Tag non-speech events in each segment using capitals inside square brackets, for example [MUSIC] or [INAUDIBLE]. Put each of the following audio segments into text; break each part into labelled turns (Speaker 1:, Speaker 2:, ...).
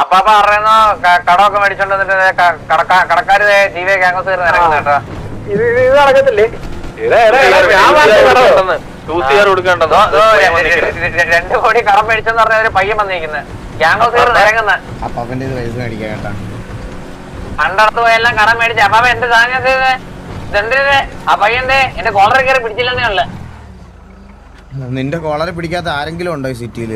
Speaker 1: അപ്പാപ്പ പറയുന്ന കടമൊക്കെ മേടിച്ചോണ്ട് വന്നിട്ട് കടക്കാര്
Speaker 2: ഇത് നടക്കത്തില്ലേ?
Speaker 1: രണ്ട് കോടി കടം മേടിച്ചെന്ന് പറഞ്ഞ ഒരു പയ്യൻ വന്നിരിക്കുന്നത് ഇറങ്ങുന്ന. കണ്ടടത്ത് പോയെല്ലാം കടം മേടിച്ച്. അപ്പാപ്പ എന്റെ സാധനം ഇതെന്തിനെ ആ പയ്യന്റെ എന്റെ കോളർ കയറി പിടിച്ചില്ലെന്നേ ഉള്ളു.
Speaker 3: നിന്റെ കോളർ പിടിക്കാത്ത ആരെങ്കിലും ഉണ്ടോ ഈ സിറ്റിയിൽ?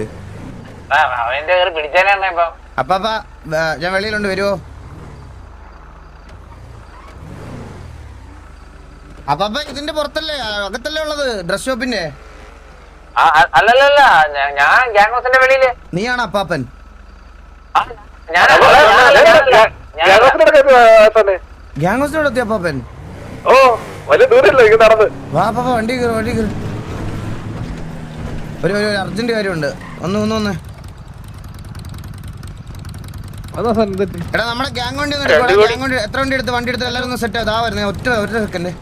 Speaker 3: ദാ, ഞാൻ വെളിയിലുണ്ട് വരുവോ? അപ്പാ ഇതിന്റെ പുറത്തല്ലേ? അകത്തല്ലേ ഉള്ളത്? ഡ്രസ് ഷോപ്പിന്റെ
Speaker 1: ഞാൻ ഗ്യാങ് വെളിയിൽ.
Speaker 3: നീയാണ് അപ്പാപ്പൻ. ഗ്യാങ് ഹൗസിനോട് എത്തി അപ്പാപ്പൻ?
Speaker 2: ഓ വലിയ ദൂരല്ലേ നടന്ന്?
Speaker 3: വാ അപ്പാപ്പ വണ്ടി കയറും വണ്ടി കയറും. ഒരു ഒരു അർജന്റ് കാര്യമുണ്ട്. ഒന്ന് ഒന്ന് ഒന്ന്.
Speaker 4: അതാ സാർ
Speaker 3: എടാ നമ്മുടെ ഗ്യാങ് വണ്ടി. ഗ്യാങ് വണ്ടി എത്ര വണ്ടി എടുത്ത്? വണ്ടി എടുത്ത് എല്ലാവരും ഒന്ന് സെറ്റ് ആവാ വരുന്നത് ഒറ്റ ഒറ്റ സെക്കൻഡ്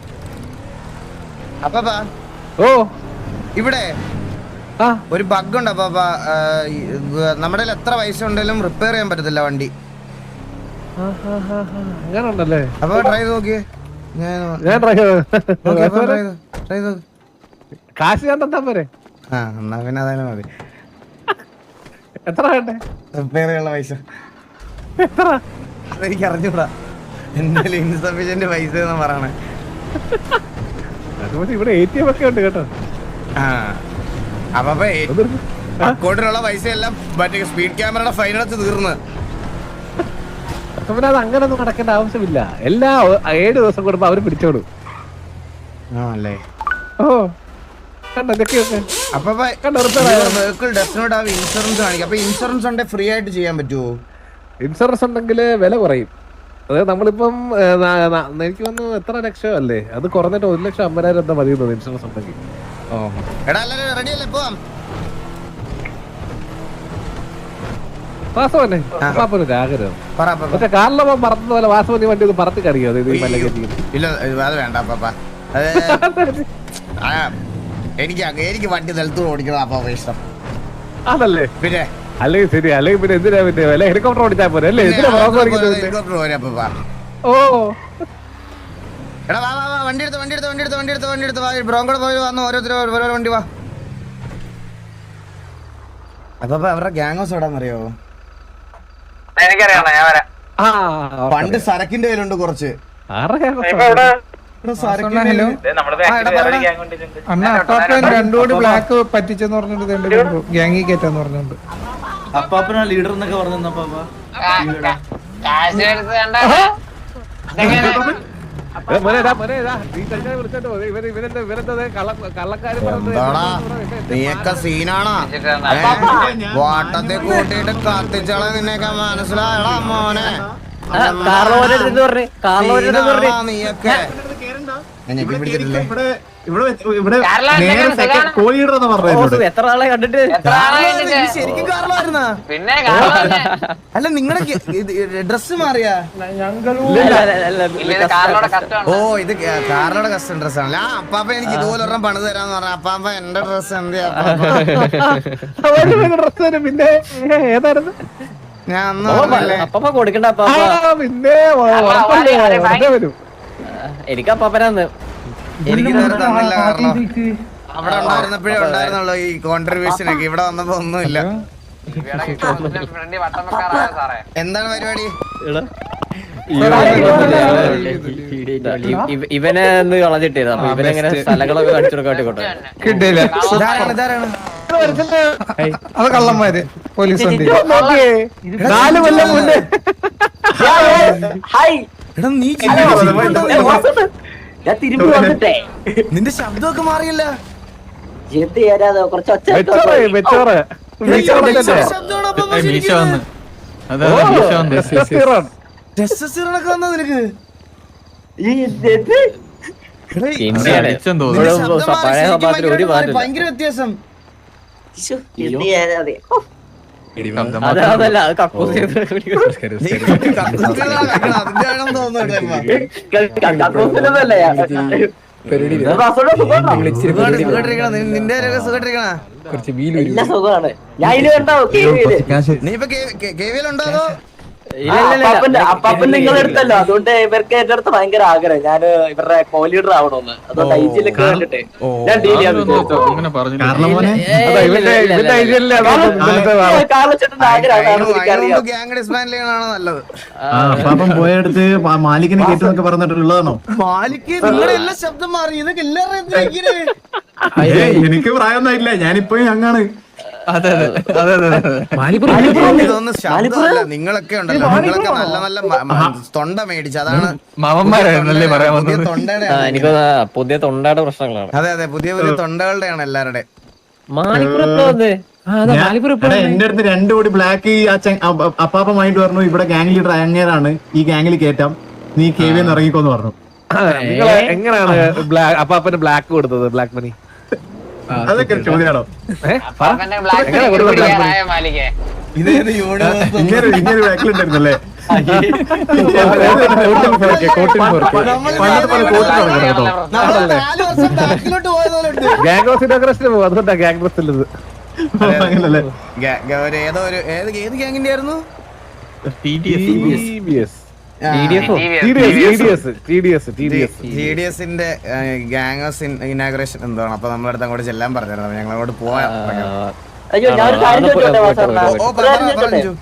Speaker 3: അപ്പാ
Speaker 4: ഓ.
Speaker 3: ഇവിടെ
Speaker 4: ആ.
Speaker 3: ഒരു ബഗ് ഉണ്ട് വ- നമ്മുടെ എത്ര പൈസ ഉണ്ടെങ്കിലും റിപ്പയർ ചെയ്യാൻ പറ്റത്തില്ല വണ്ടി. അപ്പൊ ട്രൈ ചെയ്ത് നോക്കിയേ. ഞാൻ
Speaker 4: ഞാൻ ട്രൈ
Speaker 3: നോക്കി ട്രൈ നോക്ക്.
Speaker 4: കാശ് ഞാൻ തന്നാ പോരെ?
Speaker 3: ആ എന്നാ പിന്നെ അതായാലും മതി.
Speaker 4: എത്ര വേണ്ടേ?
Speaker 3: റിപ്പയർ ചെയ്യാനുള്ള പൈസ.
Speaker 4: എത്ര?
Speaker 3: അതെനിക്ക് അറിഞ്ഞൂടാ. എന്തായാലും ഇൻസഫിഷ്യന്റ് പൈസ എന്ന് പറയണേ.
Speaker 4: അതുപോലെ ഇവിടെ എ ടി എം ഒക്കെ ഉണ്ട് കേട്ടോ.
Speaker 3: ആ. അപ്പൊ അക്കൗണ്ടിലുള്ള പൈസ എല്ലാം മറ്റേ സ്പീഡ് ക്യാമറയുടെ ഫൈൻ അടച്ച് തീർന്ന്.
Speaker 4: അത് അങ്ങനൊന്നും നടക്കേണ്ട ആവശ്യമില്ല. എല്ലാ ഏഴ് ദിവസം കൂടുമ്പോ അവർ പിടിച്ചോടും ഓ.
Speaker 3: അപ്പൊ ഇൻഷുറൻസ് കാണിക്കാം. അപ്പൊ ഇൻഷുറൻസ് ഉണ്ടെങ്കിൽ ഫ്രീ ആയിട്ട് ചെയ്യാൻ പറ്റുമോ
Speaker 4: ഇൻഷുറൻസ് ഉണ്ടെങ്കിൽ വില കുറയും. അതായത് നമ്മളിപ്പം എനിക്ക് വന്നു എത്ര ലക്ഷം അല്ലേ അത് കുറഞ്ഞിട്ട് ഒരു ലക്ഷം അമ്പതിനായിരം എന്താ മതി ഇൻഷുറൻസ് ഉണ്ടെങ്കിൽ
Speaker 3: ഓ. എടാ എല്ലാരും റെഡി അല്ലേ? പോവാം.
Speaker 4: വാസവനെ പാപ്പൊരു ആഗ്രഹം.
Speaker 3: പറ അപ്പ
Speaker 4: മറ്റേ പറത്തുന്ന പോലെ വണ്ടി ഒന്ന് പറത്തി കറിയോ
Speaker 3: ഇല്ല അത് വേണ്ട പാപ്പ എനിക്ക് എനിക്ക് വണ്ടി നിലത്തു ഓടിക്കണം അപ്പാപ്പ ഇഷ്ടം.
Speaker 4: അതല്ലേ?
Speaker 3: പിന്നെ
Speaker 4: അല്ലെങ്കിൽ ശരി അല്ലെങ്കിൽ പിന്നെ എന്തിനാ പിന്നെ വില? ഹെലികോപ്റ്റർ ഓടിച്ചാൽ പോരെ? അല്ലേ? എന്തിനാ?
Speaker 3: ഹെലികോപ്റ്റർ പോരെ
Speaker 4: ഓ.
Speaker 3: എടാ വാ വാ വാ വണ്ടി എടുത്ത് വണ്ടി എടുത്ത് വണ്ടി എടുത്ത് വണ്ടി എടുത്ത് വണ്ടി എടുത്ത് വാ. ബ്രോങ്കോട് പോയി വന്ന് ഓരോരുത്തരും ഓരോ വണ്ടി വാ. അപ്പൊ അവരുടെ ഗ്യാങ് ഹൗസ് എവിടാന്നറിയോ
Speaker 1: എനിക്കറിയാം ഞാൻ വരാം.
Speaker 3: പണ്ട് സരക്കിന്റെ കയ്യിലുണ്ട് കുറച്ച്.
Speaker 5: അണ്ണ അപ്പാപ്പൻ രണ്ടു ബ്ലാക്ക് പറ്റിച്ചെന്ന് പറഞ്ഞിട്ട് ഇതുണ്ട് ഗ്യാങ്ങി കയറ്റാന്ന് പറഞ്ഞോണ്ട്
Speaker 6: അപ്പാപ്പനാ ലീഡർ എന്നൊക്കെ പറഞ്ഞു അപ്പാപ്പ.
Speaker 3: നീയൊക്കെ സീനാണോ? വാട്ടത്തെ കൂട്ടിയിട്ട് കത്തിച്ചള നിന്നെയൊക്കെ മനസ്സിലായടാ മോനെ. നീയൊക്കെ?
Speaker 1: പിന്നെ
Speaker 3: അല്ല നിങ്ങളുടെ ഡ്രസ് മാറിയാ? ഓ ഇത് കാറിലൂടെ കസ്റ്റം ഡ്രസ് ആണല്ലേ ആ അപ്പാപ്പ എനിക്ക് ഇതുപോലെ ഒരെണ്ണം പണിത് തരാന്ന് പറഞ്ഞ. അപ്പാപ്പ എന്റെ ഡ്രസ്
Speaker 4: തന്നെ പിന്നെ ഏതായിരുന്നു?
Speaker 3: ഞാൻ അന്ന്
Speaker 7: കൊടുക്കണ്ട
Speaker 4: അപ്പാപ്പ പിന്നെ വരും.
Speaker 7: എനിക്ക് അപ്പാപ്പനാന്ന്
Speaker 3: എനിക്ക് തന്നില്ല അവിടെ ഉണ്ടായിരുന്നപ്പോഴേ ഉണ്ടായിരുന്നുള്ളൂ ഈ കോൺട്രിബ്യൂഷൻ ഒക്കെ. ഇവിടെ വന്നപ്പോ ഒന്നുമില്ല. എന്താണ് പരിപാടി?
Speaker 7: ഇവ- ഇവ- ഇവനെ ഒന്ന് കളഞ്ഞിട്ടേത് അപ്പൊ ഇവനെങ്ങനെ സ്ഥലങ്ങളൊക്കെ കാണിച്ചു
Speaker 5: അത് കള്ളന്മാര് പോലീസ്
Speaker 4: നാല് കൊല്ലം മുന്നേ.
Speaker 3: എടാ നീ
Speaker 7: ഞാൻ തിരുമ്പി വന്നിട്ടേ.
Speaker 3: നിന്റെ ശബ്ദമൊക്കെ മാറിയില്ല.
Speaker 7: എന്ത് ചെയ്യാനാ കുറച്ച് ഒച്ച
Speaker 3: നിനക്ക്? ഈ- ഭയങ്കര വ്യത്യാസം.
Speaker 7: അത് അതല്ല അത് കക്കൂസ്. കക്കൂസിലൊന്നല്ല
Speaker 3: നിന്റെ
Speaker 7: സുഖമാണ് ഞാൻ കേവിയിൽ
Speaker 3: നീ ഇപ്പൊ അതോ
Speaker 7: അപ്പാപ്പന്റെ അപ്പാപ്പൻ നിങ്ങൾ എടുത്തല്ലോ അതുകൊണ്ട് ഇവർക്ക് എന്റെ അടുത്ത് ഭയങ്കര ആഗ്രഹം. ഞാൻ ഇവരുടെ കോ ലീഡർ ആവണമെന്ന്. അതുകൊണ്ട് ഐ ജിയിലൊക്കെ കണ്ടിട്ടേ. ഞാൻ ഡീൽ ചെയ്യാൻ കാലച്ചേട്ടന്റെ
Speaker 6: പോയടുത്ത് മാലിക്കിനെ കേട്ടെന്നൊക്കെ പറഞ്ഞിട്ടുള്ളതാണോ?
Speaker 3: മാലിക്ക് നിങ്ങളുടെ എല്ലാ ശബ്ദം മാറി. ഇതൊക്കെ എല്ലാവരും [LAUGHS]
Speaker 6: എനിക്ക് പ്രായമൊന്നും ഇല്ല ഞാനിപ്പോഴും അങ്ങാണ്.
Speaker 3: നിങ്ങളൊക്കെ ഉണ്ടല്ലോ. നിങ്ങളൊക്കെ നല്ല നല്ല തൊണ്ട മേടിച്ചു അതാണ്
Speaker 8: മാമന്മാരായിരുന്നല്ലേ പറയാൻ
Speaker 3: തൊണ്ടയുടെ
Speaker 7: എനിക്ക് പുതിയ തൊണ്ടയുടെ പ്രശ്നങ്ങളാണ്.
Speaker 3: അതെ അതെ പുതിയ പുതിയ തൊണ്ടകളുടെയാണ് എല്ലാവരുടെ.
Speaker 6: എന്റെ അടുത്ത് രണ്ടു കോടി ബ്ലാക്ക് അപ്പാപ്പമായിട്ട് പറഞ്ഞു ഇവിടെ ഗാങ് ലീഡർ അങ്ങേരാണ് ഈ ഗാങ്ങിൽ കേറ്റാം. നീ കെ വി എന്ന് ഇറങ്ങിക്കോന്ന് പറഞ്ഞു.
Speaker 4: നിങ്ങൾ എങ്ങനെയാണ് അപ്പാപ്പന് ബ്ലാക്ക് കൊടുത്തത് ബ്ലാക്ക് മണി?
Speaker 6: അതൊക്കെ ചോദ്യമാണോ?
Speaker 3: ഇതേത് യൂണിവേഴ്സ്
Speaker 6: ഇങ്ങനെ ഇങ്ങനെ ബാക്കിലുണ്ടായിരുന്നല്ലേ
Speaker 4: അതുകൊണ്ടാ
Speaker 3: ഏതോ ഒരു ഏത് ഗാങ്ങിന്റെ ഗ്യാങ്ങിന്റെ ആയിരുന്നു?
Speaker 4: T
Speaker 3: B
Speaker 4: TDS.
Speaker 3: G D എസിന്റെ ഗാങ് ഇനാഗ്രേഷൻ എന്താണ്? അപ്പൊ നമ്മളടുത്ത് അങ്ങോട്ട് ചെല്ലാൻ പറഞ്ഞിരുന്നു. ഞങ്ങൾ അങ്ങോട്ട്? പറഞ്ഞു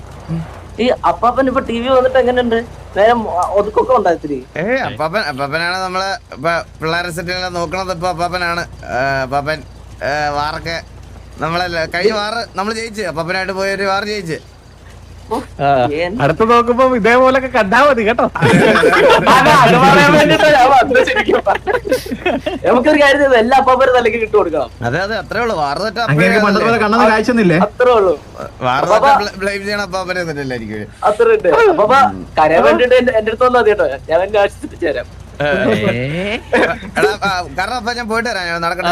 Speaker 7: ഈ അപ്പാപ്പൻ ഇപ്പൊ ടി വി വന്നിട്ട് എങ്ങനെയുണ്ട്? നേരം ഒതുക്കൊക്കെ ഉണ്ടായിത്തിരി.
Speaker 3: ഏ അപ്പാപ്പൻ അപ്പാപ്പനാണ് നമ്മളെ ഇപ്പൊ പിള്ളേരെ സെറ്റിലെല്ലാം നോക്കണത് ഇപ്പൊ അപ്പാപ്പനാണ്. അപ്പാപ്പൻ വാറൊക്കെ നമ്മളല്ല കഴിഞ്ഞ വാറ് നമ്മൾ ജയിച്ച്. അപ്പാപ്പനായിട്ട് പോയ ഒരു വാറ് ജയിച്ച്.
Speaker 4: അടുത്ത് നോക്കുമ്പോ ഇതേപോലെ കണ്ടാ മതി കേട്ടോ
Speaker 7: നമുക്കൊരു കാര്യം എല്ലാ അപ്പാപ്പനും തലക്ക് ഇട്ട് കൊടുക്കണം
Speaker 3: അതെ അതെ അത്രേ ഉള്ളൂ
Speaker 6: കാഴ്ചയൊന്നുമില്ലേ
Speaker 7: അത്രേ ഉള്ളൂ അത്ര ഉണ്ട് അപ്പാപ്പ കരയാൻ വേണ്ടിട്ട് എന്റെ അടുത്ത് വന്നാൽ കേട്ടോ ഞാൻ എന്റെ ആശ്വസിപ്പിച്ചു
Speaker 3: ചേരാം കാരണം അപ്പൊ ഞാൻ പോയിട്ട് വരാം നടക്കട്ടെ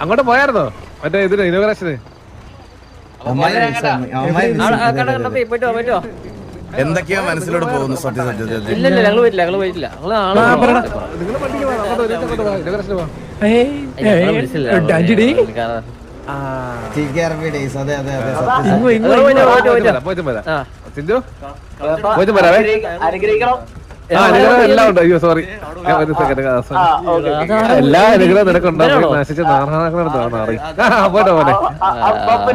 Speaker 4: അങ്ങോട്ട് പോയായിരുന്നോ മറ്റേ ഇതിന് ഇനോഗ്രേഷന്
Speaker 3: എന്തൊക്കെയാ മനസ്സിലൂടെ പോകുന്നു സത്യ സത്യ സത്യം.
Speaker 7: ഇല്ല ഇല്ല ഞങ്ങൾ പോയിട്ടില്ല ഞങ്ങൾ പോയിട്ടില്ല. ഞങ്ങൾ ആൾ
Speaker 4: നിങ്ങൾ വണ്ടിക്ക് വാ, അങ്ങോട്ട് ഒരുമിച്ച് അങ്ങോട്ട് വാ, ഇനോഗ്രേഷന് വാ.
Speaker 7: ഞങ്ങളെ വിളിച്ചില്ല. കാരണം-
Speaker 3: TKRP അതെ അതെ അതെ സത്യം സത്യം.
Speaker 7: പോയിട്ട് വാ, പോയിട്ട് വാ, പോയിട്ട് വാ.
Speaker 4: പോയിട്ട് വരാം.
Speaker 7: ആ.
Speaker 4: സിന്ധു?
Speaker 7: അപ്പൊ
Speaker 4: പോയിട്ട് വരാവേ.
Speaker 7: അനുഗ്രഹി- അനുഗ്രഹിക്കണം.
Speaker 4: എല്ലാം ഉണ്ട്? അയ്യോ സോറി ഒരു സെക്കൻഡ്. എല്ലാ അനുഗ്രഹം നിനക്കുണ്ടോ? നശിച്ച പോട്ടെ
Speaker 7: അപ്പൊ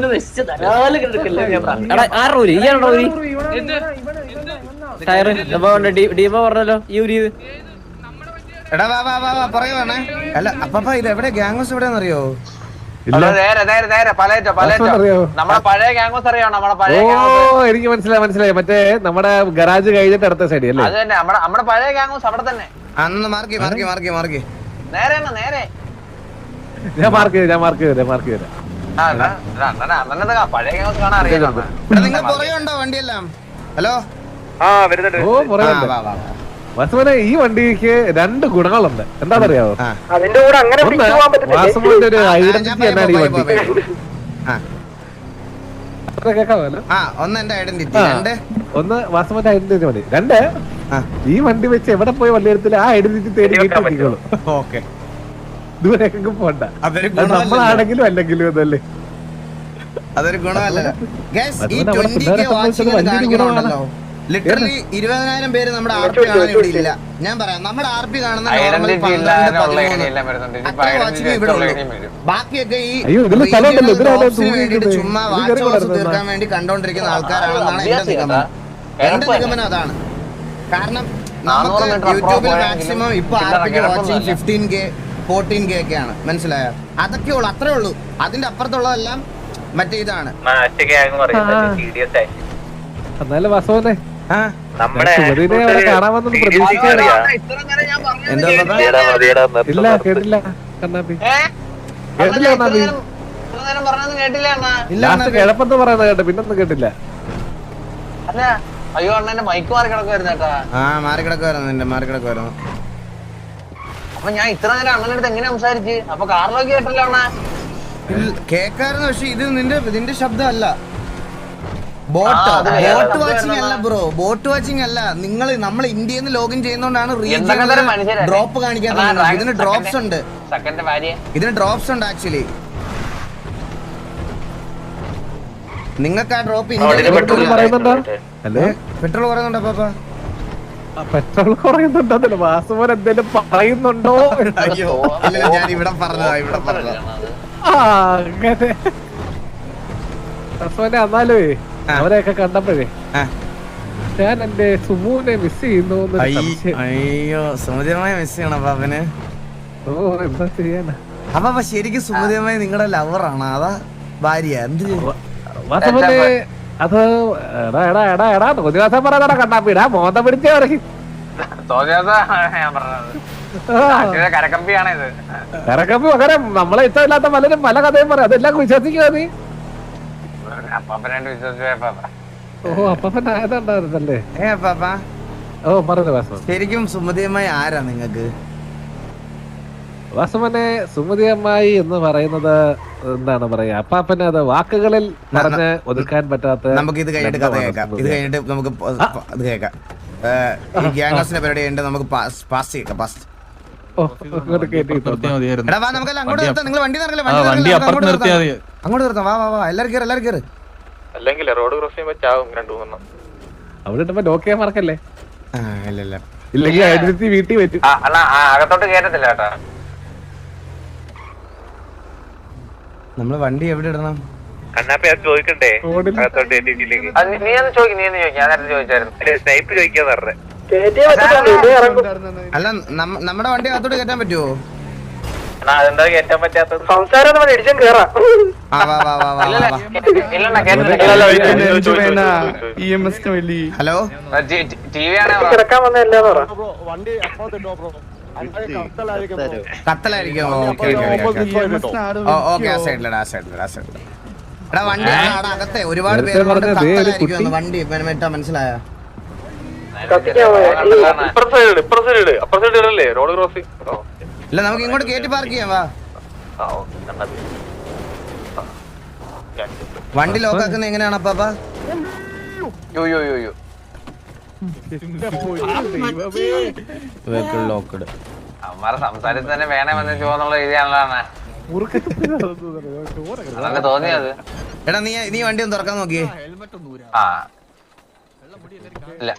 Speaker 7: ഡീമ പറഞ്ഞല്ലോ ഈ.
Speaker 3: എടാ വാ വാ വാ വാ പറയുവാണേ അല്ല അപ്പപ്പ ഇത് എവിടെ
Speaker 1: ഗ്യാങ്സ് അറിയാം
Speaker 4: എനിക്ക് മനസ്സിലായി മനസ്സിലായി. മറ്റേ നമ്മുടെ ഗരാജ് കഴിഞ്ഞിട്ട് അടുത്ത സൈഡ് അല്ലേ?
Speaker 1: നമ്മുടെ പഴയ അവിടെ തന്നെ.
Speaker 3: അന്ന് മാർക്കി മാർക്കി മാർക്കി മാർക്കി
Speaker 1: നേരെ നേരെ.
Speaker 4: ഞാൻ മാർക്ക് ചെയ്ത് ഞാൻ മാർക്ക് ചെയ്ത് മാർക്ക് ചെയ്ത്
Speaker 3: നിങ്ങൾ പുറകെ വണ്ടിയെല്ലാം? ഹലോ?
Speaker 2: ആ വരുന്നുണ്ട്
Speaker 4: ഓ
Speaker 3: ആ,
Speaker 4: വാസുമോനെ ഈ വണ്ടിക്ക് രണ്ട് ഗുണങ്ങളുണ്ട്. എന്താണെന്നറിയാവോ?
Speaker 2: അതിന്റെ കൂടെ അങ്ങനെ
Speaker 4: വാസുമോന്റെ ഒരു ഐഡന്റിറ്റി എന്നാണ് ഈ വണ്ടി.
Speaker 3: ആ. ഒന്ന് എന്റെ ഐഡന്റിറ്റി രണ്ട്?
Speaker 4: ഒന്ന് വാസുമോന്റെ ഐഡന്റിറ്റി മതി. രണ്ട്? ഈ വണ്ടി വെച്ച് എവിടെ പോയി വണ്ടി എടുത്തില്ല ആ ഐഡന്റിറ്റി തേടി വീട്ടിൽ എത്തിക്കോളും
Speaker 3: ഓക്കെ.
Speaker 4: ദൂരേക്കും പോണ്ട. നമ്മളാണെങ്കിലും അല്ലെങ്കിലും അതല്ലേ.
Speaker 3: അതൊരു ഗുണമല്ല? ഈ
Speaker 4: അതുകൊണ്ട് അവിടെ
Speaker 3: 20K
Speaker 4: പിള്ളേരെ
Speaker 3: watching
Speaker 4: സംബന്ധിച്ച് വലിയൊരു
Speaker 3: കാണിക്കണമുണ്ടല്ലോ. Literally ഇരുപതിനായിരം പേര് നമ്മുടെ ആർ പി കാണാൻ ഇവിടെ ഇല്ല ഞാൻ പറയാം നമ്മുടെ ആർ പി കാണുന്ന ഇവിടെ
Speaker 1: ഉള്ളൂ.
Speaker 3: ബാക്കിയൊക്കെ ഈ. വേണ്ടിയിട്ട് ചുമ്മാ വാച്ച്
Speaker 4: കയറി
Speaker 3: തീർക്കാൻ വേണ്ടി കണ്ടോണ്ടിരിക്കുന്ന ആൾക്കാരാണെന്നാണ് എന്റെ നിഗമനം. എന്റെ നിഗമനം അതാണ്. കാരണം നമുക്ക് യൂട്യൂബിൽ മാക്സിമം ഇപ്പൊ our peak watching. Fifteen K fourteen K ഒക്കെയാണ് മനസ്സിലായോ? അതൊക്കെ ഉള്ളു അത്രേ ഉള്ളൂ. അതിന്റെ അപ്പുറത്തുള്ളതെല്ലാം മറ്റേ ഇതാണ്.
Speaker 4: എന്നാലും വാസുമോനെ ഇല്ല കേട്ടില്ല. കണ്ണാപ്പി കേട്ടില്ല കണ്ണാപ്പി ലാസ്റ്റ് കിഴപ്പെന്ന് പറയുന്നത് കേട്ടോ? പിന്നൊന്നും കേട്ടില്ല.
Speaker 1: അയ്യോ അണ്ണന്റെ മൈക്ക് മാറി കിടക്കുവായിരുന്നു കേട്ടാ.
Speaker 3: ആ
Speaker 1: അപ്പൊ ഞാൻ ഇത്ര നേരം അണ്ണന്റെ അടുത്ത് എങ്ങനെ സംസാരിച്ച്? അപ്പൊ കാറിലൊക്കെ കേട്ടല്ലോ അണ്ണാ.
Speaker 3: കേക്കായിരുന്നു പക്ഷെ ഇത് നിന്റെ നിന്റെ ശബ്ദമല്ല. ബോട്ടോ ബോട്ട് വാച്ചിങ് അല്ല ബ്രോ ബോട്ട് വാച്ചിങ് അല്ല. നിങ്ങൾ നമ്മൾ ഇന്ത്യയിൽ നിന്ന് ലോഗിൻ ചെയ്യുന്നോണ്ടാണ്
Speaker 1: എന്തൊക്കെ
Speaker 3: ഡ്രോപ്പ് കാണിക്കാൻ ഇതിന് ഡ്രോപ്സ് ഉണ്ട്. ഇതിന് ഡ്രോപ്സ് ഉണ്ട് ആക്ച്വലി നിങ്ങൾക്ക് ആ ഡ്രോപ്പ്
Speaker 4: പെട്രോൾ പറയുന്നുണ്ടോ
Speaker 3: പാപ്പ?
Speaker 4: പെട്രോൾ കുറയുന്നുണ്ടോ വാസുമോൻ എന്തെങ്കിലും പറയുന്നുണ്ടോ?
Speaker 3: അയ്യോ ഞാൻ ഇവിടെ പറഞ്ഞതാ ഇവിടെ പറഞ്ഞതാ.
Speaker 4: ആ, അങ്ങനെ. എന്നാലേ. അവരെയൊക്കെ കണ്ടപ്പോഴേ ഞാൻ എന്റെ സുമുവിനെ മിസ് ചെയ്യുന്നു
Speaker 3: അയ്യ- സുമതിയമായി മിസ് ചെയ്യണം പാപ്പന്.
Speaker 4: ഓ എന്താ ചെയ്യാനാ?
Speaker 3: അപ്പൊ അപ്പൊ ശരിക്കും സുമതിയമായി നിങ്ങളുടെ ലവറാണ് അതാ ഭാര്യ എന്ത്
Speaker 4: അത് എടാ എടാ എടാ പറയാതാ കണ്ണാപ്പിടാ മോന്തം പിടിച്ചേ പറയും നമ്മളെ ഇഷ്ടമില്ലാത്ത പലരും പല കഥയും പറയാം. അതെല്ലാം വിശ്വസിക്കുക നീ. ഓ അപ്പൊ ആയതുണ്ടായിരുന്നല്ലേ
Speaker 3: ഏ പാപ്പ
Speaker 4: ഓ പറഞ്ഞു വാസുമൻ
Speaker 3: ശരിക്കും സുമതിയമ്മായി ആരാ നിങ്ങക്ക്
Speaker 4: വാസുമനെ സുമതിയമ്മായി എന്ന് പറയുന്നത് എന്താണ് പറയാ? അപ്പാപ്പന് അത് വാക്കുകളിൽ പറഞ്ഞ് ഒതുക്കാൻ പറ്റാത്ത
Speaker 3: നമുക്ക് ഇത് കഴിഞ്ഞിട്ട് കഥ കേൾക്കാം. ഇത്. കഴിഞ്ഞിട്ട് നമുക്ക് ഇത് കേൾക്കാം. ഈ ഗ്യാങ്സിന്റെ പരിപാടി കഴിഞ്ഞിട്ട് നമുക്ക് പാസ് കേൾക്കാം പാസ്
Speaker 4: ഓ, ഇങ്ങോട്ട് കേറ്റി
Speaker 8: നിർത്തിയാൽ മതിയായിരുന്നു.
Speaker 3: എടാ വാ നമുക്കെല്ലാം അങ്ങോട്ട്
Speaker 8: വണ്ടി
Speaker 3: നിർത്താം. നിങ്ങൾ വണ്ടി നിർത്തില്ല
Speaker 8: വണ്ടി അപ്പുറത്ത് നിർത്തിയാൽ മതി.
Speaker 3: അങ്ങോട്ട് നിർത്താം വാ വാ വാ. എല്ലാവർക്കും കയറി കയറി
Speaker 2: അല്ലെങ്കിൽ റോഡ് ക്രോസ് ചെയ്യുമ്പോൾ ചാവും രണ്ടു മൂന്നെണ്ണം.
Speaker 4: അവിടെ ഇട്ടുമ്പോ ലോക്ക് ചെയ്യാൻ മറക്കല്ലേ?
Speaker 3: ആ ഇല്ല ഇല്ല.
Speaker 4: ഇല്ലെങ്കിൽ ഐഡന്റിറ്റി വീട്ടിൽ വെച്ചു.
Speaker 1: അല്ല അകത്തോട്ട് കേറ്റത്തില്ല കേട്ടാ.
Speaker 3: നമ്മൾ വണ്ടി എവിടെ ഇടണം?
Speaker 2: കണ്ണാപ്പി അത് ചോദിക്കണ്ടേ?
Speaker 4: റോഡിൽ.
Speaker 2: അകത്തോട്ട് എത്തിയിട്ടില്ലെങ്കിൽ
Speaker 1: അത് നീ- നീ ഒന്ന് ചോദിക്കും നീ ഒന്ന് ചോദിക്കും ഞാൻ നേരത്തെ ചോദിച്ചായിരുന്നു.
Speaker 2: സ്നൈപ്പ് ചോദിക്കാന്ന് പറഞ്ഞേ.
Speaker 3: അല്ല നമ്മ- നമ്മുടെ വണ്ടി അകത്തോട്ട് കയറ്റാൻ പറ്റുമോ
Speaker 2: അതെന്താ കേറ്റാൻ പറ്റാത്തത്
Speaker 7: സംസാരം ഇടിച്ചും കേറാം
Speaker 3: ആ വാ വാ വാ വാ
Speaker 1: ഇല്ല
Speaker 3: വാ
Speaker 1: ഇല്ലണ്ണ കേട്ടില്ല
Speaker 3: ഹലോ
Speaker 1: ടി വി ആണ്
Speaker 7: കിടക്കാൻ വന്നതല്ലാന്ന് പറ
Speaker 3: കത്തലായിരിക്കും ഓക്കെ ഓക്കെ ആ സൈഡിലടാ ആ സൈഡിലടാ ആ സൈഡില എടാ വണ്ടി അകത്തെ ഒരുപാട് പേര്
Speaker 4: കത്തലായിരിക്കും.
Speaker 3: വണ്ടി മെറ്റാ മനസ്സിലായ
Speaker 7: കത്തിക്കാൻ പോയ
Speaker 2: ഇപ്പുറ സൈഡ് ഇപ്പുറ സൈഡ് അപ്പുറ സൈഡ് ഇടല്ലേ റോഡ് ക്രോസ്
Speaker 3: ഇല്ല നമുക്ക് ഇങ്ങോട്ട് കേറ്റി പാർക്ക് ചെയ്യാം വാ. വണ്ടി ലോക്ക് ആക്കുന്ന എങ്ങനെയാണ്
Speaker 1: അപ്പാ
Speaker 3: വെഹിക്കിൾ ലോക്ക്ഡ്
Speaker 1: സംസാരത്തിൽ തന്നെ വേണേ വന്ന് ചോന്നുള്ള രീതിയാണല്ലോ തോന്നിയത്
Speaker 3: എടാ നീ നീ വണ്ടി ഒന്ന് തുറക്കാൻ നോക്കിയേ.
Speaker 1: ആ. ഇല്ല.